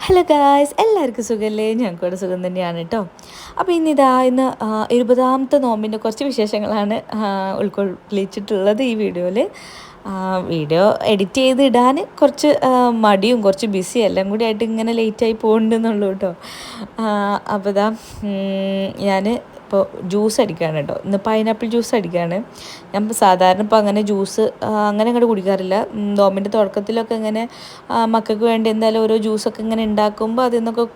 Hello guys എല്ലാവർക്കും സുഖമല്ലേ ഞങ്ങൾക്കൂടെ സുഖം തന്നെയാണ് കേട്ടോ അപ്പോൾ ഇന്നിതാ ഇന്ന് ഇരുപതാമത്തെ നോമ്പിന്റെ കുറച്ച് വിശേഷങ്ങളാണ് ഉൾക്കൊള്ളിച്ചിട്ടുള്ളത് ഈ വീഡിയോയിൽ വീഡിയോ എഡിറ്റ് ചെയ്ത് ഇടാൻ കുറച്ച് മടിയും കുറച്ച് ബിസി എല്ലാം കൂടി ആയിട്ട് ഇങ്ങനെ ലേറ്റായി പോകുന്നുണ്ടെന്നുള്ളൂ കേട്ടോ അപ്പോൾ ഞാൻ ഇപ്പോൾ ജ്യൂസ് അടിക്കുകയാണ് കേട്ടോ. ഇന്ന് പൈനാപ്പിൾ ജ്യൂസ് അടിക്കുകയാണ് ഞാൻ സാധാരണ ഇപ്പോൾ അങ്ങനെ ജ്യൂസ് അങ്ങനെ അങ്ങോട്ട് കുടിക്കാറില്ല. ഡോമിന്റെ തുടക്കത്തിലൊക്കെ ഇങ്ങനെ മക്കൾക്ക് വേണ്ടി എന്തായാലും ഓരോ ജ്യൂസൊക്കെ ഇങ്ങനെ ഉണ്ടാക്കുമ്പോൾ അതിൽ നിന്നൊക്കെ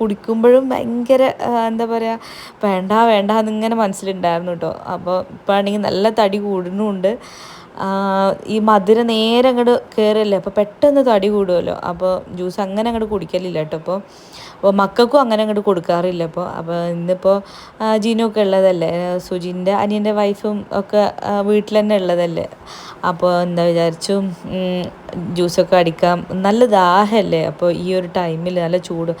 കുടിക്കുമ്പോഴും ഭയങ്കര എന്താ പറയുക വേണ്ട വേണ്ട എന്നിങ്ങനെ മനസ്സിലുണ്ടായിരുന്നു കേട്ടോ. അപ്പോൾ ഇപ്പോൾ ആണെങ്കിൽ നല്ല തടി കൂടുന്നുണ്ട്. ഈ മധുര നേരെ അങ്ങോട്ട് കയറല്ലേ അപ്പോൾ പെട്ടെന്ന് തടി കൂടുമല്ലോ അപ്പോൾ ജ്യൂസ് അങ്ങനെ അങ്ങോട്ട് കുടിക്കലില്ല കേട്ടോ. അപ്പോൾ അപ്പോൾ മക്കൾക്കും അങ്ങനെ അങ്ങോട്ട് കൊടുക്കാറില്ല. അപ്പോൾ അപ്പോൾ ഇന്നിപ്പോൾ ജീനൊക്കെ ഉള്ളതല്ലേ? സുജിന്റെ അനിയന്റെ വൈഫും ഒക്കെ വീട്ടിൽ തന്നെ ഉള്ളതല്ലേ? അപ്പോൾ എന്താ വിചാരിച്ചു ജ്യൂസൊക്കെ അടിക്കാം. നല്ല ദാഹമല്ലേ അപ്പോൾ ഈ ഒരു ടൈമിൽ നല്ല ചൂട്.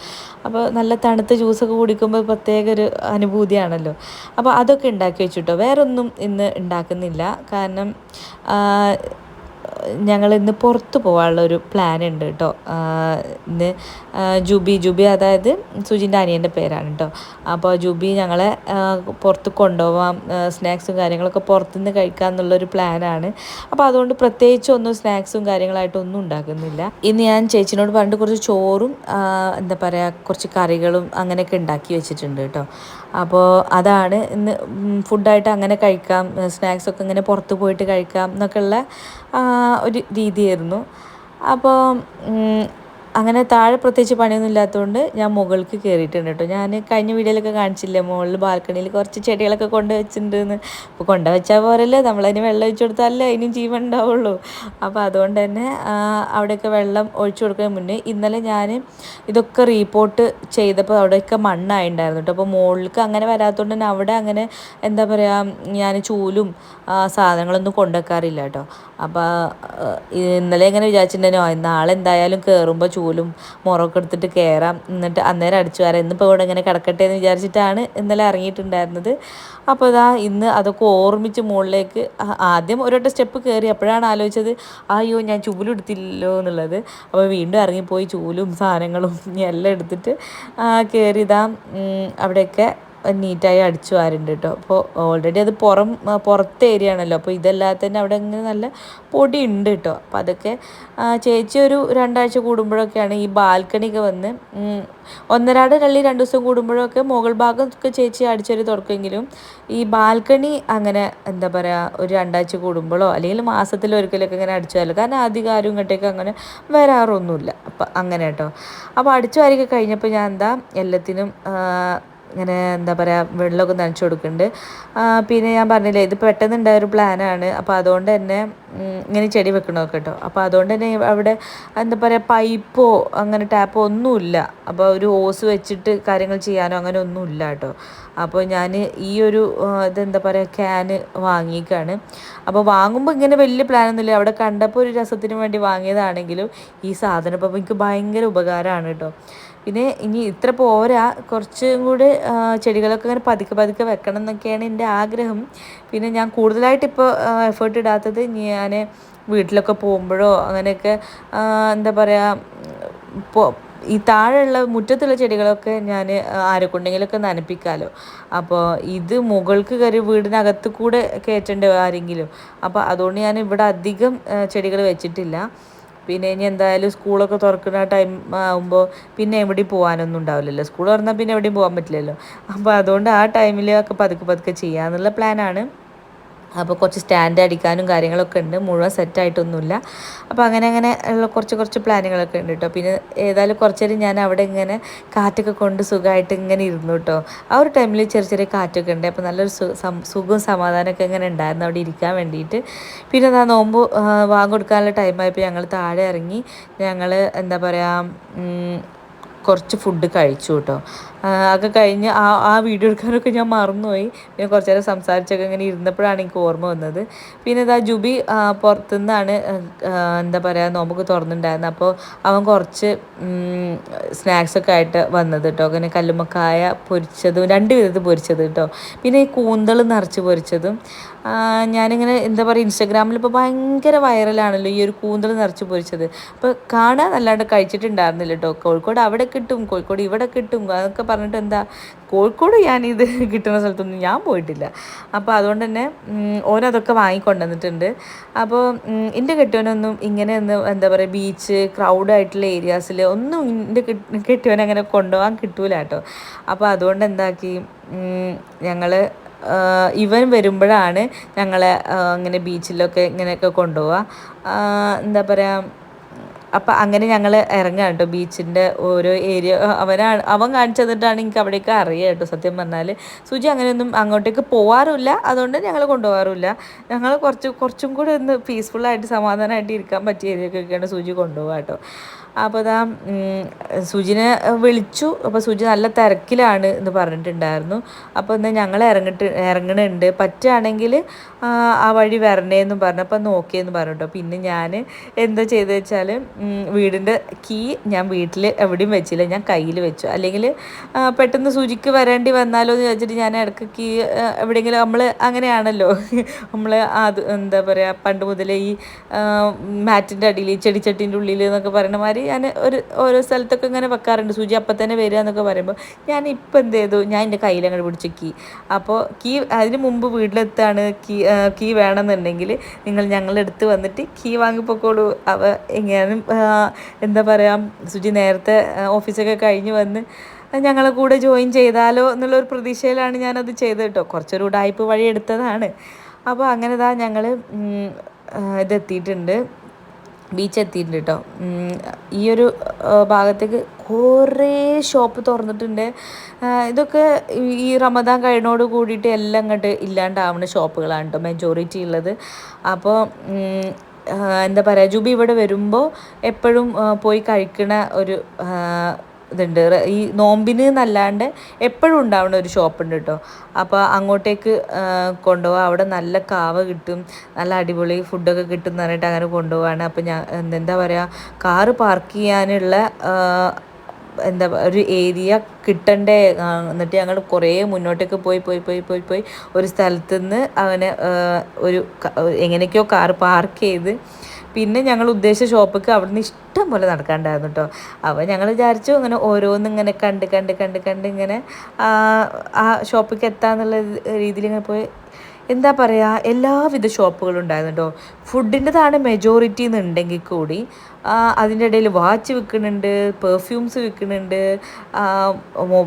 അപ്പോൾ നല്ല തണുത്ത ജ്യൂസൊക്കെ കുടിക്കുമ്പോൾ പ്രത്യേക ഒരു അനുഭൂതിയാണല്ലോ. അപ്പോൾ അതൊക്കെ ഉണ്ടാക്കി വെച്ചിട്ടോ? വേറൊന്നും ഇന്ന് ഉണ്ടാക്കുന്നില്ല. കാരണം ഞങ്ങൾ ഇന്ന് പുറത്ത് പോകാനുള്ള ഒരു പ്ലാൻ ഉണ്ട് കേട്ടോ ഇന്ന് ജൂബി ജുബി അതായത് സുജിന്റെ അനിയന്റെ പേരാണ് കേട്ടോ അപ്പോൾ ജുബി ഞങ്ങളെ പുറത്ത് കൊണ്ടുപോകാം സ്നാക്സും കാര്യങ്ങളൊക്കെ പുറത്തുനിന്ന് കഴിക്കാം എന്നുള്ളൊരു പ്ലാനാണ്. അപ്പോൾ അതുകൊണ്ട് പ്രത്യേകിച്ച് ഒന്നും സ്നാക്സും കാര്യങ്ങളായിട്ടൊന്നും ഉണ്ടാക്കുന്നില്ല. ഇന്ന് ഞാൻ ചേച്ചിനോട് പറഞ്ഞിട്ട് കുറച്ച് ചോറും എന്താ പറയുക കുറച്ച് കറികളും അങ്ങനെയൊക്കെ ഉണ്ടാക്കി വെച്ചിട്ടുണ്ട് കേട്ടോ അപ്പോൾ അതാണ് ഇന്ന് ഫുഡായിട്ട് അങ്ങനെ കഴിക്കാം സ്നാക്സ് ഒക്കെ ഇങ്ങനെ പുറത്ത് പോയിട്ട് കഴിക്കാം എന്നൊക്കെയുള്ള ഒരു രീതിയായിരുന്നു. അപ്പോൾ അങ്ങനെ താഴെ പ്രത്യേകിച്ച് പണിയൊന്നും ഇല്ലാത്തതുകൊണ്ട് ഞാൻ മുകൾക്ക് കയറിയിട്ടുണ്ട് കേട്ടോ. ഞാൻ കഴിഞ്ഞ വീഡിയോയിലൊക്കെ കാണിച്ചില്ലേ മുകളിൽ ബാൽക്കണിയിൽ കുറച്ച് ചെടികളൊക്കെ കൊണ്ട് വെച്ചിട്ടുണ്ടെന്ന് അപ്പോൾ കൊണ്ട് വെച്ചാൽ പോരല്ലേ നമ്മളതിന് വെള്ളം ഒഴിച്ചു കൊടുത്താലല്ലേ അതിനും ജീവൻ ഉണ്ടാവുള്ളൂ. അപ്പോൾ അതുകൊണ്ട് തന്നെ അവിടെയൊക്കെ വെള്ളം ഒഴിച്ചു കൊടുക്കുന്നതിന് മുന്നേ ഇന്നലെ ഞാൻ ഇതൊക്കെ റീപോർട്ട് ചെയ്തപ്പോൾ അവിടെയൊക്കെ മണ്ണായിട്ടുണ്ടായിരുന്നു കേട്ടോ. അപ്പോൾ മുകളിലേക്ക് അങ്ങനെ വരാത്തതുകൊണ്ട് തന്നെ അവിടെ അങ്ങനെ എന്താ പറയുക ഞാൻ ചൂലും സാധനങ്ങളൊന്നും കൊണ്ടുവെക്കാറില്ല കേട്ടോ. അപ്പോൾ ഇന്നലെ ഇങ്ങനെ വിചാരിച്ചിട്ടുണ്ടായിരുന്നു നാളെ എന്തായാലും കയറുമ്പോൾ ചൂലും മുറമൊക്കെ എടുത്തിട്ട് കയറാം എന്നിട്ട് അന്നേരം അടിച്ചു വരാം. ഇന്നിപ്പോൾ ഇവിടെ ഇങ്ങനെ കിടക്കട്ടെ എന്ന് വിചാരിച്ചിട്ടാണ് ഇന്നലെ ഇറങ്ങിയിട്ടുണ്ടായിരുന്നത്. അപ്പോൾ ഇതാ ഇന്ന് അതൊക്കെ ഓർമ്മിച്ച് മുകളിലേക്ക് ആദ്യം ഒരു സ്റ്റെപ്പ് കയറി അപ്പോഴാണ് ആലോചിച്ചത് അയ്യോ ഞാൻ ചൂലെടുത്തില്ലല്ലോ എന്നുള്ളത്. അപ്പോൾ വീണ്ടും ഇറങ്ങിപ്പോയി ചൂലും സാധനങ്ങളും എല്ലാം എടുത്തിട്ട് കയറി ഇതാ അവിടെയൊക്കെ നീറ്റായി അടിച്ചു വാരുന്നുണ്ട് കേട്ടോ അപ്പോൾ ഓൾറെഡി അത് പുറം പുറത്ത് ഏരിയ ആണല്ലോ. അപ്പോൾ ഇതല്ലാതെ തന്നെ അവിടെ ഇങ്ങനെ നല്ല പൊടി ഉണ്ട് കേട്ടോ അപ്പോൾ അതൊക്കെ ചേച്ചി ഒരു രണ്ടാഴ്ച കൂടുമ്പോഴൊക്കെയാണ് ഈ ബാൽക്കണിക്ക് വന്ന് ഒന്നരാട് കള്ളി രണ്ട് ദിവസം കൂടുമ്പോഴൊക്കെ മുകൾ ഭാഗം ഒക്കെ ചേച്ചി അടിച്ചൊരു തുറക്കുമെങ്കിലും ഈ ബാൽക്കണി അങ്ങനെ എന്താ പറയുക ഒരു രണ്ടാഴ്ച കൂടുമ്പോഴോ അല്ലെങ്കിൽ മാസത്തിൽ ഒരിക്കലൊക്കെ ഇങ്ങനെ അടിച്ചു വരല്ലോ കാരണം അധികം ആരും ഇങ്ങോട്ടേക്ക് അങ്ങനെ വരാറൊന്നുമില്ല. അപ്പം അങ്ങനെ കേട്ടോ അപ്പോൾ അടിച്ചു വാരിയൊക്കെ കഴിഞ്ഞപ്പോൾ ഞാൻ എന്താ എല്ലാത്തിനും ഇങ്ങനെ എന്താ പറയുക വെള്ളമൊക്കെ നനച്ചു കൊടുക്കുന്നുണ്ട് പിന്നെ ഞാൻ പറഞ്ഞില്ലേ ഇത് പെട്ടെന്ന് ഉണ്ടായ ഒരു പ്ലാനാണ് അപ്പോൾ അതുകൊണ്ട് തന്നെ ഇങ്ങനെ ചെടി വെക്കണമൊക്കെ കേട്ടോ അപ്പോൾ അതുകൊണ്ട് തന്നെ അവിടെ എന്താ പറയുക പൈപ്പോ അങ്ങനെ ടാപ്പോ ഒന്നുമില്ല. അപ്പോൾ ഒരു ഓസ് വെച്ചിട്ട് കാര്യങ്ങൾ ചെയ്യാനോ അങ്ങനെ ഒന്നുമില്ല കേട്ടോ അപ്പോൾ ഞാൻ ഈ ഒരു ഇത് ഇതെന്താ പറയുക ക്യാന് വാങ്ങിക്കാണ്. അപ്പോൾ വാങ്ങുമ്പോൾ ഇങ്ങനെ വലിയ പ്ലാനൊന്നുമില്ല അവിടെ കണ്ടപ്പോൾ ഒരു രസത്തിന് വേണ്ടി വാങ്ങിയതാണെങ്കിലും ഈ സാധനം ഇപ്പോൾ എനിക്ക് ഭയങ്കര ഉപകാരമാണ് കേട്ടോ പിന്നെ ഇനി ഇത്ര പോരാ. കുറച്ചും കൂടി ചെടികളൊക്കെ ഇങ്ങനെ പതുക്കെ പതുക്കെ വെക്കണം എന്നൊക്കെയാണ് എന്റെ ആഗ്രഹം. പിന്നെ ഞാൻ കൂടുതലായിട്ട് ഇപ്പോൾ എഫേർട്ട് ഇടാത്തത് ഞാൻ വീട്ടിലൊക്കെ പോകുമ്പോഴോ അങ്ങനെയൊക്കെ എന്താ പറയുക ഈ താഴെയുള്ള മുറ്റത്തുള്ള ചെടികളൊക്കെ ഞാൻ ആരെക്കൊണ്ടെങ്കിലൊക്കെ നനപ്പിക്കാമല്ലോ അപ്പോൾ ഇത് മുകൾക്ക് കയറി വീടിനകത്ത് കൂടെ കയറ്റേണ്ട ആരെങ്കിലും. അപ്പോൾ അതുകൊണ്ട് ഞാൻ ഇവിടെ അധികം ചെടികൾ വെച്ചിട്ടില്ല. പിന്നെ ഇനി എന്തായാലും സ്കൂളൊക്കെ തുറക്കുന്ന ടൈം ആകുമ്പോൾ പിന്നെ എവിടെയും പോകാനൊന്നും ഉണ്ടാവില്ലല്ലോ. സ്കൂൾ തുറന്നാൽ പിന്നെ എവിടെയും പോകാൻ പറ്റില്ലല്ലോ. അപ്പോൾ അതുകൊണ്ട് ആ ടൈമിലൊക്കെ പതുക്കെ പതുക്കെ ചെയ്യാമെന്നുള്ള പ്ലാനാണ് അപ്പോൾ കുറച്ച് സ്റ്റാൻഡ് അടിക്കാനും കാര്യങ്ങളൊക്കെ ഉണ്ട്. മുഴുവൻ സെറ്റായിട്ടൊന്നുമില്ല അപ്പോൾ അങ്ങനെ അങ്ങനെ ഉള്ള കുറച്ച് കുറച്ച് പ്ലാനുകളൊക്കെ ഉണ്ട് കേട്ടോ പിന്നെ ഏതായാലും കുറച്ചേരം ഞാൻ അവിടെ ഇങ്ങനെ കാറ്റൊക്കെ കൊണ്ട് സുഖമായിട്ട് ഇങ്ങനെ ഇരുന്നു കേട്ടോ ആ ഒരു ടൈമിൽ ചെറിയ ചെറിയ കാറ്റൊക്കെ ഉണ്ട്. അപ്പോൾ നല്ലൊരു സുഖവും സമാധാനമൊക്കെ ഇങ്ങനെ ഉണ്ടായിരുന്നു അവിടെ ഇരിക്കാൻ വേണ്ടിയിട്ട്. പിന്നെ അതാ നോമ്പ് വാങ്ങൊടുക്കാനുള്ള ടൈമായപ്പോൾ ഞങ്ങൾ താഴെ ഇറങ്ങി. ഞങ്ങൾ എന്താ പറയുക കുറച്ച് ഫുഡ് കഴിച്ചു കേട്ടോ അതൊക്കെ കഴിഞ്ഞ് ആ ആ വീഡിയോ എടുക്കാനൊക്കെ ഞാൻ മറന്നുപോയി. പിന്നെ കുറച്ച് നേരം സംസാരിച്ചൊക്കെ ഇങ്ങനെ ഇരുന്നപ്പോഴാണ് എനിക്ക് ഓർമ്മ വന്നത്. പിന്നെ ഇതാ ജുബി പുറത്തുനിന്നാണ് എന്താ പറയുക നോമ്പൊക്കെ തുറന്നിട്ടുണ്ടായിരുന്നത്. അപ്പോൾ അവൻ കുറച്ച് സ്നാക്സൊക്കെ ആയിട്ട് വന്നത് കേട്ടോ അങ്ങനെ കല്ലുമ്മക്കായ പൊരിച്ചതും രണ്ട് വിധത്തിൽ പൊരിച്ചത് കേട്ടോ പിന്നെ ഈ കൂന്തൾ നിറച്ച് പൊരിച്ചതും ഞാനിങ്ങനെ എന്താ പറയുക ഇൻസ്റ്റാഗ്രാമിൽ ഇപ്പോൾ ഭയങ്കര വൈറലാണല്ലോ ഈ ഒരു കൂന്തൾ നിറച്ച് പൊരിച്ചത്. അപ്പോൾ കാണാൻ അല്ലാണ്ട് കഴിച്ചിട്ടുണ്ടായിരുന്നില്ല കേട്ടോ കോഴിക്കോട് അവിടെ കിട്ടും കോഴിക്കോട് ഇവിടെ കിട്ടും. അതൊക്കെ പറഞ്ഞിട്ട് എന്താ കോഴിക്കോട് ഞാനിത് കിട്ടുന്ന സ്ഥലത്തൊന്നും ഞാൻ പോയിട്ടില്ല. അപ്പോൾ അതുകൊണ്ട് തന്നെ ഓരോതൊക്കെ വാങ്ങിക്കൊണ്ടുവന്നിട്ടുണ്ട്. അപ്പോൾ എന്റെ കെട്ടിയവനൊന്നും ഇങ്ങനെ ഒന്ന് എന്താ പറയുക ബീച്ച് ക്രൗഡായിട്ടുള്ള ഏരിയാസിൽ ഒന്നും എന്റെ കെട്ടിയവനെ അങ്ങനെ കൊണ്ടുപോകാൻ കിട്ടൂല കേട്ടോ. അപ്പോൾ അതുകൊണ്ട് എന്താക്കി ഞങ്ങൾ ഇവൻ വരുമ്പോഴാണ് ഞങ്ങളെ ഇങ്ങനെ ബീച്ചിലൊക്കെ ഇങ്ങനെയൊക്കെ കൊണ്ടുപോവുക എന്താ പറയുക അപ്പം അങ്ങനെ ഞങ്ങൾ ഇറങ്ങാം കേട്ടോ. ബീച്ചിന്റെ ഓരോ ഏരിയ അവനാണ് അവൻ കാണിച്ചു തന്നിട്ടാണ് എനിക്ക് അവിടേക്ക് അറിയാം കേട്ടോ സത്യം പറഞ്ഞാൽ സുജി അങ്ങനെയൊന്നും അങ്ങോട്ടേക്ക് പോവാറില്ല അതുകൊണ്ട് ഞങ്ങൾ കൊണ്ടുപോകാറില്ല ഞങ്ങൾ കുറച്ച് കുറച്ചും കൂടി ഒന്ന് പീസ്ഫുള്ളായിട്ട് സമാധാനമായിട്ട് ഇരിക്കാൻ പറ്റിയ ഏരിയക്കൊക്കെയാണ് സുജി കൊണ്ടുപോകുക കേട്ടോ. അപ്പോൾ അതാ സുജിനെ വിളിച്ചു. അപ്പോൾ സുജി നല്ല തിരക്കിലാണ് എന്ന് പറഞ്ഞിട്ടുണ്ടായിരുന്നു. അപ്പോൾ ഇന്ന് ഞങ്ങൾ ഇറങ്ങിട്ട് ഇറങ്ങണുണ്ട്. പറ്റുകയാണെങ്കിൽ ആ വഴി വരണേന്നും പറഞ്ഞു. അപ്പോൾ നോക്കിയെന്ന് പറഞ്ഞു കേട്ടോ. പിന്നെ ഞാൻ എന്താ ചെയ്തത് വെച്ചാൽ വീടിന്റെ കീ ഞാൻ വീട്ടിൽ എവിടെയും വെച്ചില്ല. ഞാൻ കയ്യിൽ വെച്ചു. അല്ലെങ്കിൽ പെട്ടെന്ന് സൂചിക്ക് വരേണ്ടി വന്നാലോ എന്ന് വെച്ചിട്ട് ഞാൻ ഇടയ്ക്ക് കീ എവിടെയെങ്കിലും നമ്മൾ അങ്ങനെയാണല്ലോ. നമ്മൾ അത് എന്താ പറയുക പണ്ട് മുതലേ ഈ മാറ്റിന്റെ അടിയിൽ ചെടിച്ചട്ടിന്റെ ഉള്ളിൽ എന്നൊക്കെ പറയുന്ന മാതിരി ഞാൻ ഒരു ഓരോ സ്ഥലത്തൊക്കെ ഇങ്ങനെ വെക്കാറുണ്ട്. സൂചി അപ്പം തന്നെ വരിക എന്നൊക്കെ പറയുമ്പോൾ ഞാൻ ഇപ്പം എന്ത് ചെയ്തു? ഞാൻ എന്റെ കയ്യിൽ അങ്ങോട്ട് പിടിച്ചു കീ അപ്പോൾ കീ അതിന് മുമ്പ് വീട്ടിലെത്താണ് കീ കീ വേണമെന്നുണ്ടെങ്കിൽ നിങ്ങൾ ഞങ്ങളെടുത്ത് വന്നിട്ട് കീ വാങ്ങിപ്പോക്കോളൂ. അവ എങ്ങനെയാലും എന്താ പറയുക സുജി നേരത്തെ ഓഫീസൊക്കെ കഴിഞ്ഞ് വന്ന് ഞങ്ങളെ കൂടെ ജോയിൻ ചെയ്താലോ എന്നുള്ളൊരു പ്രതീക്ഷയിലാണ് ഞാനത് ചെയ്തത് കേട്ടോ കുറച്ചൊരു ഉടായ്പ് വഴി എടുത്തതാണ്. അപ്പോൾ അങ്ങനെ ഇതാ ഞങ്ങൾ ഇതെത്തിയിട്ടുണ്ട്. ബീച്ച് എത്തിയിട്ടുണ്ട് കേട്ടോ ഈ ഒരു ഭാഗത്തേക്ക് കുറേ ഷോപ്പ് തുറന്നിട്ടുണ്ട്. ഇതൊക്കെ ഈ റമദാൻ കഴിഞ്ഞോട് കൂടിയിട്ട് എല്ലാം അങ്ങോട്ട് ഇല്ലാണ്ടാവുന്ന ഷോപ്പുകളാണ് കേട്ടോ മെജോറിറ്റി ഉള്ളത്. അപ്പോൾ എന്താ പറയുക ജുബി ഇവിടെ വരുമ്പോൾ എപ്പോഴും പോയി കഴിക്കണ ഒരു ഇതുണ്ട്. ഈ നോമ്പിന് എന്നല്ലാണ്ട് എപ്പോഴും ഉണ്ടാവുന്ന ഒരു ഷോപ്പുണ്ട് കേട്ടോ അപ്പോൾ അങ്ങോട്ടേക്ക് കൊണ്ടുപോകാം അവിടെ നല്ല കാവ കിട്ടും. നല്ല അടിപൊളി ഫുഡൊക്കെ കിട്ടും എന്ന് പറഞ്ഞിട്ട് അങ്ങനെ കൊണ്ടുപോവാണ്. അപ്പോൾ ഞാൻ എന്താ പറയുക കാറ് പാർക്ക് ചെയ്യാനുള്ള എന്താ ഒരു ഏരിയ കിട്ടണ്ടേ എന്നിട്ട് ഞങ്ങൾ കുറേ മുന്നോട്ടേക്ക് പോയി പോയി പോയി പോയി പോയി ഒരു സ്ഥലത്ത് നിന്ന് അവനെ ഒരു എങ്ങനെയൊക്കെയോ കാർ പാർക്ക് ചെയ്ത് പിന്നെ ഞങ്ങൾ ഉദ്ദേശിച്ച ഷോപ്പിക്ക് അവിടുന്ന് ഇഷ്ടം പോലെ നടക്കാണ്ടായിരുന്നു കേട്ടോ അപ്പോൾ ഞങ്ങൾ വിചാരിച്ചു ഇങ്ങനെ ഓരോന്നും ഇങ്ങനെ കണ്ട് കണ്ട് കണ്ട് കണ്ട് ഇങ്ങനെ ആ ഷോപ്പിക്ക് എത്താന്നുള്ള രീതിയിൽ ഇങ്ങനെ പോയി എന്താ പറയുക എല്ലാവിധ ഷോപ്പുകളും ഉണ്ടായിരുന്നു കേട്ടോ ഫുഡിന്റെതാണ് മെജോറിറ്റി എന്നുണ്ടെങ്കിൽ കൂടി അതിന്റെ ഇടയിൽ വാച്ച് വിൽക്കുന്നുണ്ട് പെർഫ്യൂംസ് വിൽക്കുന്നുണ്ട്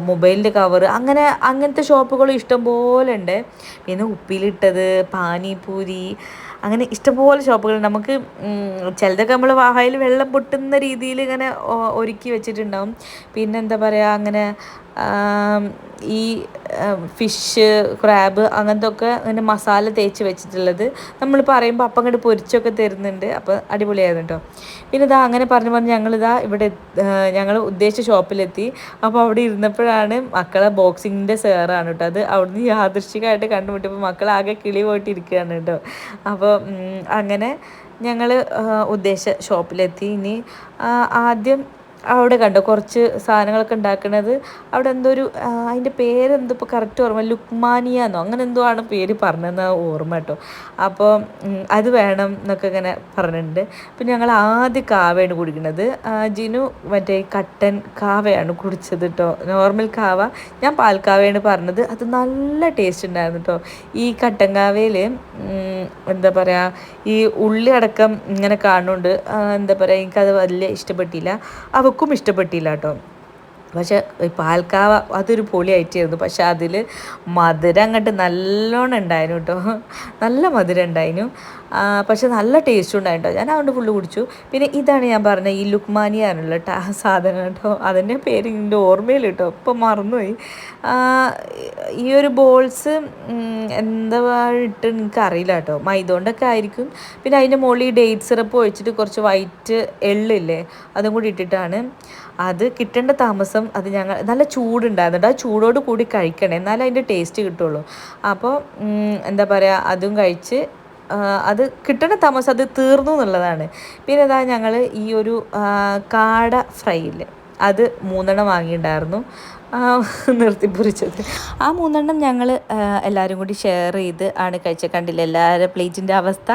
മൊബൈലിന്റെ കവർ അങ്ങനെ അങ്ങനത്തെ ഷോപ്പുകൾ ഇഷ്ടംപോലെ ഉണ്ട്. പിന്നെ ഉപ്പിലിട്ടത് പാനിപൂരി അങ്ങനെ ഇഷ്ടംപോലെ ഷോപ്പുകൾ നമുക്ക് ചിലതൊക്കെ നമ്മൾ വാഹയിൽ വെള്ളം പൊട്ടുന്ന രീതിയിൽ ഇങ്ങനെ ഒരുക്കി വെച്ചിട്ടുണ്ടാവും. പിന്നെ എന്താ പറയുക അങ്ങനെ ഈ ഫിഷ് ക്രാബ് അങ്ങനത്തെ ഒക്കെ അങ്ങനെ മസാല തേച്ച് വെച്ചിട്ടുള്ളത്. നമ്മൾ പറയുമ്പോൾ അപ്പം അങ്ങോട്ട് പൊരിച്ചൊക്കെ തരുന്നുണ്ട്. അപ്പോൾ അടിപൊളിയായിരുന്നു കേട്ടോ പിന്നെ ഇതാ അങ്ങനെ പറഞ്ഞു പറഞ്ഞ് ഞങ്ങളിതാ ഇവിടെ ഞങ്ങൾ ഉദ്ദേശിച്ച ഷോപ്പിലെത്തി അപ്പോൾ അവിടെ ഇരുന്നപ്പോഴാണ് മക്കളെ ബോക്സിങ്ങിന്റെ സാറാണ് കേട്ടോ അത് അവിടുന്ന് യാദൃശികമായിട്ട് കണ്ടുമുട്ടിയപ്പോൾ മക്കളാകെ കിളി പോയിട്ടിരിക്കുകയാണ് കേട്ടോ അപ്പോൾ അങ്ങനെ ഞങ്ങൾ ഉദ്ദേശ ഷോപ്പിലെത്തി ഇനി ആദ്യം അവിടെ കണ്ടോ കുറച്ച് സാധനങ്ങളൊക്കെ ഉണ്ടാക്കുന്നത് അവിടെ എന്തോ ഒരു അതിന്റെ പേരെന്തോ ഇപ്പോൾ കറക്റ്റ് ഓർമ്മ ലുക്മാനിയ എന്നോ അങ്ങനെ എന്തോ ആണ് പേര് പറഞ്ഞതെന്ന് ഓർമ്മ കേട്ടോ. അപ്പോൾ അത് വേണം എന്നൊക്കെ ഇങ്ങനെ പറഞ്ഞിട്ടുണ്ട്. പിന്നെ ഞങ്ങൾ ആദ്യം കാവയാണ് കുടിക്കുന്നത് ജിനു മറ്റേ കട്ടൻ കാവയാണ് കുടിച്ചത് കേട്ടോ. നോർമൽ കാവ. ഞാൻ പാൽക്കാവയാണ് പറഞ്ഞത്. അത് നല്ല ടേസ്റ്റ് ഉണ്ടായിരുന്നു കേട്ടോ. ഈ കട്ടൻ കാവയിൽ എന്താ പറയുക ഈ ഉള്ളി അടക്കം ഇങ്ങനെ കാണുന്നുണ്ട്. എന്താ പറയുക എനിക്കത് വലിയ ഇഷ്ടപ്പെട്ടില്ല. അവ അവൾക്കും ഇഷ്ടപ്പെട്ടില്ല കേട്ടോ. പക്ഷെ പാൽക്കാവ അതൊരു പൊളിയായിട്ടായിരുന്നു പക്ഷെ അതിൽ മധുരം അങ്ങോട്ട് നല്ലോണം ഉണ്ടായിരുന്നു കേട്ടോ നല്ല മധുരം ഉണ്ടായിരുന്നു. പക്ഷെ നല്ല ടേസ്റ്റ് ഉണ്ടായിട്ടോ ഞാൻ അതുകൊണ്ട് ഫുള്ള് കുടിച്ചു. പിന്നെ ഇതാണ് ഞാൻ പറഞ്ഞ ഈ ലുക്മാനി ടാ സാധനം കേട്ടോ അതിന്റെ പേര് എന്റെ ഓർമ്മയിൽ കേട്ടോ ഇപ്പം മറന്നുപോയി. ഈ ഒരു ബോൾസ് എന്താ ഇട്ട് എനിക്ക് അറിയില്ല കേട്ടോ മൈദോണ്ടൊക്കെ ആയിരിക്കും. പിന്നെ അതിന്റെ മുകളിൽ ഡേറ്റ് സിറപ്പ് ഒഴിച്ചിട്ട് കുറച്ച് വൈറ്റ് എള്ളില്ലേ അതും കൂടി ഇട്ടിട്ടാണ്. അത് കിട്ടേണ്ട താമസം അത് ഞങ്ങൾ നല്ല ചൂടുണ്ടായിരുന്നു ആ ചൂടോട് കൂടി കഴിക്കണം. എന്നാലേ അതിന്റെ ടേസ്റ്റ് കിട്ടുള്ളൂ. അപ്പോൾ എന്താ പറയുക അതും കഴിച്ച് അത് കിട്ടണ താമസം അത് തീർന്നു എന്നുള്ളതാണ്. പിന്നെ അതാ ഞങ്ങൾ ഈ ഒരു കാട ഫ്രൈ ഇല്ലേ അത് മൂന്നെണ്ണം വാങ്ങിയിട്ടുണ്ടായിരുന്നു. നിർത്തിപ്പൊരിച്ചത് ആ മൂന്നെണ്ണം ഞങ്ങൾ എല്ലാവരും കൂടി ഷെയർ ചെയ്ത് ആണ് കഴിച്ചത്. കണ്ടില്ല? എല്ലാവരുടെ പ്ലേറ്റിന്റെ അവസ്ഥ.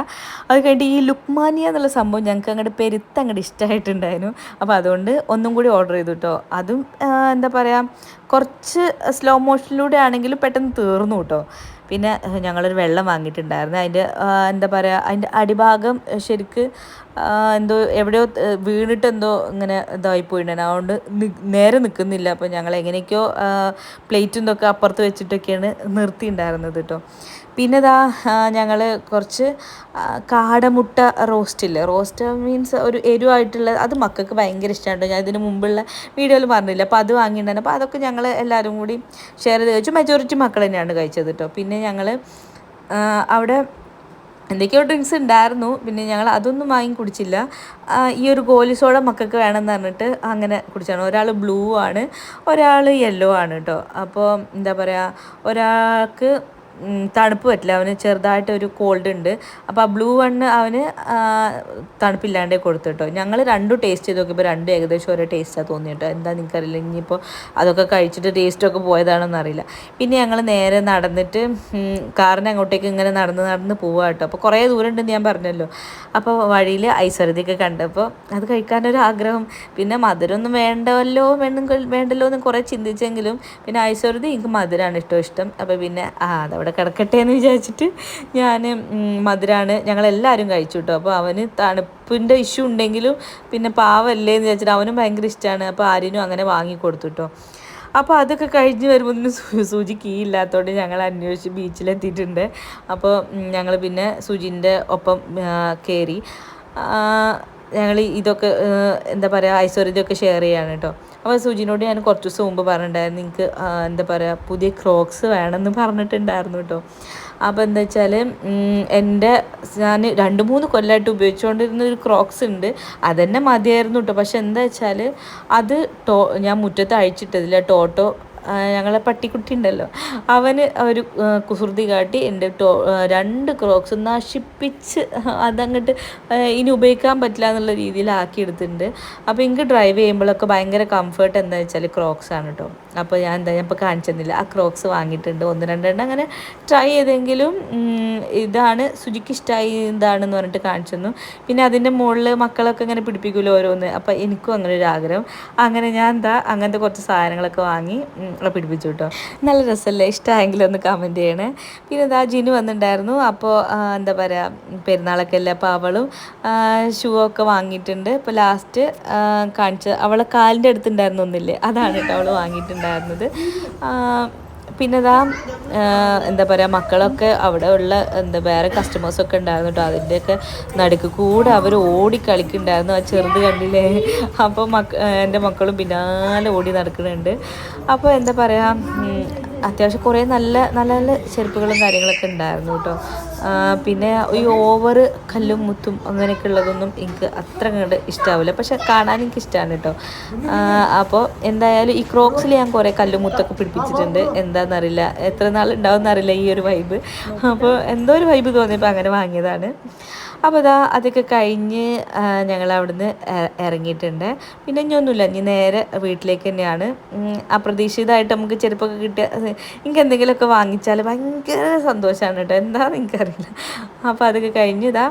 അത് കഴിഞ്ഞിട്ട് ഈ ലുക്മാനിയ എന്നുള്ള സംഭവം ഞങ്ങൾക്ക് അങ്ങോട്ട് പെരുത്ത് അങ്ങോട്ട് ഇഷ്ടമായിട്ടുണ്ടായിരുന്നു അപ്പോൾ അതുകൊണ്ട് ഒന്നും കൂടി ഓർഡർ ചെയ്തു കേട്ടോ അതും എന്താ പറയുക കുറച്ച് സ്ലോ മോഷനിലൂടെ ആണെങ്കിലും പെട്ടെന്ന് തീർന്നു കേട്ടോ പിന്നെ ഞങ്ങളൊരു വെള്ളം വാങ്ങിയിട്ടുണ്ടായിരുന്നു. അതിന്റെ എന്താ പറയുക അതിന്റെ അടിഭാഗം ശരിക്ക് എന്തോ എവിടെയോ വീണിട്ട് എന്തോ ഇങ്ങനെ ഇതായി പോയിട്ടുണ്ട്. അതുകൊണ്ട് നേരെ നിൽക്കുന്നില്ല അപ്പോൾ ഞങ്ങൾ എങ്ങനെയൊക്കെയോ പ്ലേറ്റും ഇതൊക്കെ അപ്പുറത്ത് വെച്ചിട്ടൊക്കെയാണ് നിർത്തിയിട്ടുണ്ടായിരുന്നത് കേട്ടോ പിന്നെ ഇതാ ഞങ്ങൾ കുറച്ച് കാടമുട്ട റോസ്റ്റ് ഇല്ലേ റോസ്റ്റ് മീൻസ് ഒരു എരിവായിട്ടുള്ള അത് മക്കൾക്ക് ഭയങ്കര ഇഷ്ടമാണ് ഞാൻ ഇതിന് മുമ്പുള്ള വീഡിയോയിൽ പറഞ്ഞില്ല? അപ്പോൾ അത് വാങ്ങിയിട്ടുണ്ടായിരുന്നു അപ്പോൾ അതൊക്കെ ഞങ്ങൾ എല്ലാവരും കൂടി ഷെയർ ചെയ്ത് കഴിച്ചു. മെജോറിറ്റി മക്കൾ തന്നെയാണ് കഴിച്ചത് കേട്ടോ പിന്നെ ഞങ്ങൾ അവിടെ എന്തൊക്കെയോ ഡ്രിങ്ക്സ് ഉണ്ടായിരുന്നു. പിന്നെ ഞങ്ങൾ അതൊന്നും വാങ്ങി കുടിച്ചില്ല. ഈ ഒരു ഗോലി സോഡ മക്കൾക്ക് വേണമെന്ന് പറഞ്ഞിട്ട് അങ്ങനെ കുടിച്ചാണ്. ഒരാൾ ബ്ലൂ ആണ് ഒരാൾ യെല്ലോ ആണ് കേട്ടോ അപ്പോൾ എന്താ പറയുക ഒരാൾക്ക് തണുപ്പ് പറ്റില്ല. അവന് ചെറുതായിട്ട് ഒരു കോൾഡ് ഉണ്ട്. അപ്പോൾ ആ ബ്ലൂ വണ്ണ് അവന് തണുപ്പില്ലാണ്ടേ കൊടുത്തു കേട്ടോ ഞങ്ങൾ രണ്ടും ടേസ്റ്റ് ചെയ്ത് നോക്കിയപ്പോൾ രണ്ടും ഏകദേശം ഒരേ ടേസ്റ്റാണ് തോന്നി കേട്ടോ എന്താ നിനക്കറിയില്ല. ഇനിയിപ്പോൾ അതൊക്കെ കഴിച്ചിട്ട് ടേസ്റ്റൊക്കെ പോയതാണെന്ന് അറിയില്ല. പിന്നെ ഞങ്ങൾ നേരെ നടന്നിട്ട് കാറിന് അങ്ങോട്ടേക്ക് ഇങ്ങനെ നടന്ന് നടന്ന് പോവാ കേട്ടോ അപ്പോൾ കുറേ ദൂരം ഉണ്ടെന്ന് ഞാൻ പറഞ്ഞല്ലോ. അപ്പോൾ വഴിയിൽ ഐശ്വര്യതയൊക്കെ കണ്ടപ്പോൾ അത് കഴിക്കാനൊരു ആഗ്രഹം. പിന്നെ മധുരമൊന്നും വേണ്ടല്ലോ വേണം വേണ്ടല്ലോ എന്ന് കുറേ ചിന്തിച്ചെങ്കിലും പിന്നെ ഐശ്വര്യത എനിക്ക് മധുരമാണ് ഇഷ്ടം ഇഷ്ടം. അപ്പോൾ പിന്നെ ആ അതവിടെ കിടക്കട്ടെ എന്ന് വിചാരിച്ചിട്ട് ഞാൻ മധുരമാണ് ഞങ്ങളെല്ലാവരും കഴിച്ചു കേട്ടോ അപ്പോൾ അവന് തണുപ്പിന്റെ ഇഷ്യൂ ഉണ്ടെങ്കിലും പിന്നെ പാവല്ലേ എന്ന് വിചാരിച്ചിട്ട് അവനും ഭയങ്കര ഇഷ്ടമാണ് അപ്പോൾ ആരിനും അങ്ങനെ വാങ്ങി കൊടുത്തു കേട്ടോ അപ്പോൾ അതൊക്കെ കഴിഞ്ഞ് വരുമ്പോൾ സൂചി കീ ഇല്ലാത്തതുകൊണ്ട് ഞങ്ങൾ അന്വേഷിച്ച് ബീച്ചിലെത്തിയിട്ടുണ്ട്. അപ്പോൾ ഞങ്ങൾ പിന്നെ സുജിന്റെ ഒപ്പം കയറി ഞങ്ങൾ ഇതൊക്കെ എന്താ പറയുക ഐശ്വര്യതൊക്കെ ഷെയർ ചെയ്യാണ് കേട്ടോ അപ്പോൾ സുജിനോട് ഞാൻ കുറച്ച് ദിവസം മുമ്പ് പറഞ്ഞിട്ടുണ്ടായിരുന്നു നിങ്ങൾക്ക് എന്താ പറയുക പുതിയ ക്രോക്സ് വേണമെന്ന് പറഞ്ഞിട്ടുണ്ടായിരുന്നു കേട്ടോ അപ്പോൾ എന്താ വെച്ചാൽ എന്റെ ഞാൻ രണ്ട് മൂന്ന് കൊല്ലമായിട്ട് ഉപയോഗിച്ചുകൊണ്ടിരുന്ന ഒരു ക്രോക്സ് ഉണ്ട്. അതന്നെ മതിയായിരുന്നു കേട്ടോ പക്ഷെ എന്താ വെച്ചാൽ അത് ടോ ഞാൻ മുറ്റത്ത് അഴിച്ചിട്ടതില്ല ടോട്ടോ ഞങ്ങളെ പട്ടിക്കുട്ടി ഉണ്ടല്ലോ. അവന് ഒരു കുസൃതി കാട്ടി എന്റെ ടോ രണ്ട് ക്രോക്സ് നശിപ്പിച്ച് അതങ്ങോട്ട് ഇനി ഉപയോഗിക്കാൻ പറ്റില്ല എന്നുള്ള രീതിയിൽ ആക്കിയെടുത്തിട്ടുണ്ട്. അപ്പോൾ എനിക്ക് ഡ്രൈവ് ചെയ്യുമ്പോഴൊക്കെ ഭയങ്കര കംഫർട്ട് എന്താ വെച്ചാൽ ക്രോക്സ് ആണ് കേട്ടോ അപ്പോൾ ഞാൻ എന്താ ഞാൻ ഇപ്പോൾ കാണിച്ചെന്നില്ല. ആ ക്രോക്സ് വാങ്ങിയിട്ടുണ്ട്. ഒന്ന് രണ്ടെണ്ണം അങ്ങനെ ട്രൈ ചെയ്തെങ്കിലും ഇതാണ് സുജിക്ക് ഇഷ്ടമായി ഇതാണെന്ന് പറഞ്ഞിട്ട് കാണിച്ചെന്നു. പിന്നെ അതിന്റെ മുകളിൽ മക്കളൊക്കെ ഇങ്ങനെ പിടിപ്പിക്കുമല്ലോ ഓരോന്ന്. അപ്പോൾ എനിക്കും അങ്ങനെ ഒരു ആഗ്രഹം. അങ്ങനെ ഞാൻ എന്താ അങ്ങനത്തെ കുറച്ച് സാധനങ്ങളൊക്കെ വാങ്ങി പിടിപ്പിച്ചു കേട്ടോ നല്ല രസമല്ലേ ഇഷ്ടമായെങ്കിൽ ഒന്ന് കമന്റ് ചെയ്യണേ. പിന്നെ ഇതാ ജിനു വന്നിട്ടുണ്ടായിരുന്നു. അപ്പോൾ എന്താ പറയുക പെരുന്നാളൊക്കെ അല്ലേ? അപ്പോൾ അവളും ഷൂ ഒക്കെ വാങ്ങിയിട്ടുണ്ട്. ഇപ്പോൾ ലാസ്റ്റ് കാണിച്ച അവളെ കാലിന്റെ അടുത്തുണ്ടായിരുന്നു ഒന്നില്ലേ? അതാണ് കേട്ടോ അവൾ വാങ്ങിയിട്ടുണ്ടായിരുന്നത് ആ, പിന്നെ ഇതാ എന്താ പറയുക മക്കളൊക്കെ അവിടെ ഉള്ള എന്താ വേറെ കസ്റ്റമേഴ്സൊക്കെ ഉണ്ടായിരുന്നു കേട്ടോ അതിന്റെയൊക്കെ നടുക്ക് കൂടെ അവർ ഓടി കളിക്കുന്നുണ്ടായിരുന്നു ആ ചെറുത് കണ്ടില്ലേ? അപ്പോൾ മക്ക എന്റെ മക്കളും പിന്നാലെ ഓടി നടക്കുന്നുണ്ട്. അപ്പോൾ എന്താ പറയുക അത്യാവശ്യം കുറേ നല്ല നല്ല നല്ല ചെരുപ്പുകളും കാര്യങ്ങളൊക്കെ ഉണ്ടായിരുന്നു കേട്ടോ പിന്നെ ഈ ഓവർ കല്ലും മുത്തും അങ്ങനെയൊക്കെ ഉള്ളതൊന്നും എനിക്ക് അത്ര കണ്ട് ഇഷ്ടാവില്ല. പക്ഷെ കാണാൻ എനിക്ക് ഇഷ്ടമാണ് കേട്ടോ അപ്പോൾ എന്തായാലും ഈ ക്രോക്സിൽ ഞാൻ കുറേ കല്ലും മുത്തൊക്കെ പിടിപ്പിച്ചിട്ടുണ്ട്. എന്താണെന്നറിയില്ല എത്ര നാൾ ഉണ്ടാവും എന്നറിയില്ല ഈ ഒരു വൈബ് അപ്പോൾ എന്തോ ഒരു വൈബ് തോന്നിയപ്പോൾ അങ്ങനെ വാങ്ങിയതാണ്. അപ്പോൾ ഇതാ അതൊക്കെ കഴിഞ്ഞ് ഞങ്ങൾ അവിടുന്ന് ഇറങ്ങിയിട്ടുണ്ട് പിന്നെ ഇനിയൊന്നുമില്ല ഇനി നേരെ വീട്ടിലേക്ക് തന്നെയാണ്. അപ്രതീക്ഷിതമായിട്ട് നമുക്ക് ചെരുപ്പൊക്കെ കിട്ടിയ എനിക്ക് എന്തെങ്കിലുമൊക്കെ വാങ്ങിച്ചാൽ ഭയങ്കര സന്തോഷമാണ് കേട്ടോ. എന്താണെന്ന് എനിക്കറിയില്ല. അപ്പോൾ അതൊക്കെ കഴിഞ്ഞ് ഇതാ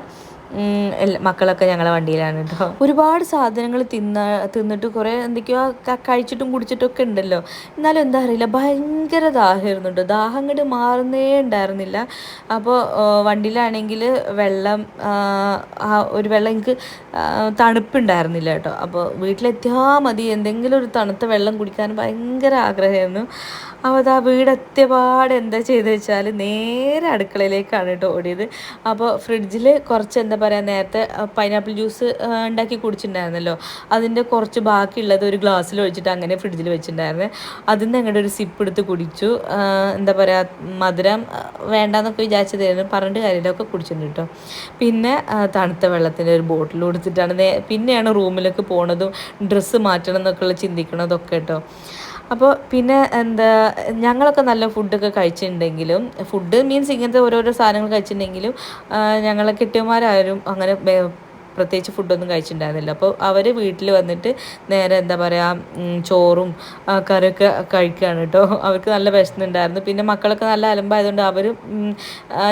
മക്കളൊക്കെ ഞങ്ങളെ വണ്ടിയിലാണ് കേട്ടോ ഒരുപാട് സാധനങ്ങൾ തിന്ന തിന്നിട്ട് കുറേ എന്തൊക്കെയോ കഴിച്ചിട്ടും കുടിച്ചിട്ടും ഒക്കെ ഉണ്ടല്ലോ. എന്നാലും എന്താ അറിയില്ല ഭയങ്കര ദാഹമായിരുന്നു കേട്ടോ ദാഹം അങ്ങോട്ട് മാറുന്നേ ഉണ്ടായിരുന്നില്ല. അപ്പോൾ വണ്ടിയിലാണെങ്കിൽ വെള്ളം ഒരു വെള്ളം എനിക്ക് തണുപ്പുണ്ടായിരുന്നില്ല കേട്ടോ അപ്പോൾ വീട്ടിലെത്തിയാൽ മതി. എന്തെങ്കിലും ഒരു തണുത്ത വെള്ളം കുടിക്കാൻ ഭയങ്കര ആഗ്രഹമായിരുന്നു. അപ്പോൾ അതാ വീടെത്തിയപാട് എന്താ ചെയ്ത് വെച്ചാൽ നേരെ അടുക്കളയിലേക്കാണ് കേട്ടോ ഓടിയത്. അപ്പോൾ ഫ്രിഡ്ജിൽ കുറച്ച് എന്താ പറയുക നേരത്തെ പൈനാപ്പിൾ ജ്യൂസ് ഉണ്ടാക്കി കുടിച്ചിട്ടുണ്ടായിരുന്നല്ലോ. അതിന്റെ കുറച്ച് ബാക്കിയുള്ളത് ഒരു ഗ്ലാസ്സിൽ ഒഴിച്ചിട്ട് അങ്ങനെ ഫ്രിഡ്ജിൽ വെച്ചിട്ടുണ്ടായിരുന്നു. അതിൽ നിന്ന് അങ്ങോട്ട് ഒരു സിപ്പ് എടുത്ത് കുടിച്ചു. എന്താ പറയുക മധുരം വേണ്ടെന്നൊക്കെ വിചാരിച്ചതായിരുന്നു. പറഞ്ഞിട്ട് കാര്യമൊക്കെ കുടിച്ചിട്ടുണ്ട് കേട്ടോ പിന്നെ തണുത്ത വെള്ളത്തിന്റെ ഒരു ബോട്ടിൽ കൊടുത്തിട്ടാണ്. പിന്നെയാണ് റൂമിലേക്ക് പോണതും ഡ്രസ്സ് മാറ്റണം എന്നൊക്കെയുള്ള ചിന്തിക്കണതൊക്കെ കേട്ടോ അപ്പോൾ പിന്നെ എന്താ ഞങ്ങളൊക്കെ നല്ല ഫുഡൊക്കെ കഴിച്ചിട്ടുണ്ടെങ്കിലും ഫുഡ് മീൻസ് ഇങ്ങനത്തെ ഓരോരോ സാധനങ്ങൾ കഴിച്ചിട്ടുണ്ടെങ്കിലും ഞങ്ങളെ കെട്ടിയന്മാരാരും അങ്ങനെ പ്രത്യേകിച്ച് ഫുഡൊന്നും കഴിച്ചിട്ടുണ്ടായിരുന്നില്ല. അപ്പോൾ അവർ വീട്ടിൽ വന്നിട്ട് നേരെ എന്താ പറയുക ചോറും കറിയൊക്കെ കഴിക്കുകയാണ് കേട്ടോ. അവർക്ക് നല്ല വിശന്നുണ്ടായിരുന്നു. പിന്നെ മക്കളൊക്കെ നല്ല അലമ്പായതുകൊണ്ട് അവർ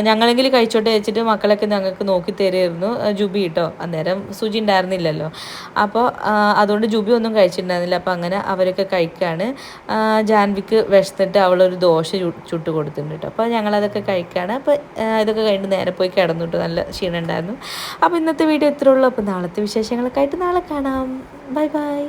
ഞങ്ങളെങ്കിലും കഴിച്ചോട്ടെ വെച്ചിട്ട് മക്കളൊക്കെ ഞങ്ങൾക്ക് നോക്കി തരുമായിരുന്നു. ജുബി കേട്ടോ. അന്നേരം സുജി ഉണ്ടായിരുന്നില്ലല്ലോ. അപ്പോൾ അതുകൊണ്ട് ജുബി ഒന്നും കഴിച്ചിട്ടുണ്ടായിരുന്നില്ല. അപ്പോൾ അങ്ങനെ അവരൊക്കെ കഴിക്കുകയാണ്. ജാൻവിക്ക് വിശന്നിട്ട് അവളൊരു ദോശ ചുട്ട് കൊടുത്തിട്ടുണ്ട് കേട്ടോ. അപ്പോൾ ഞങ്ങളതൊക്കെ കഴിക്കുകയാണ്. അപ്പോൾ ഇതൊക്കെ കഴിഞ്ഞ് നേരെ പോയി കിടന്നു കേട്ടോ. നല്ല ക്ഷീണം ഉണ്ടായിരുന്നു അപ്പോൾ ഇന്നത്തെ വീഡിയോ ഇത്രേ ഉള്ളൂ അപ്പോൾ നാളത്തെ വിശേഷങ്ങളൊക്കെ ആയിട്ട് നാളെ കാണാം. Bye bye.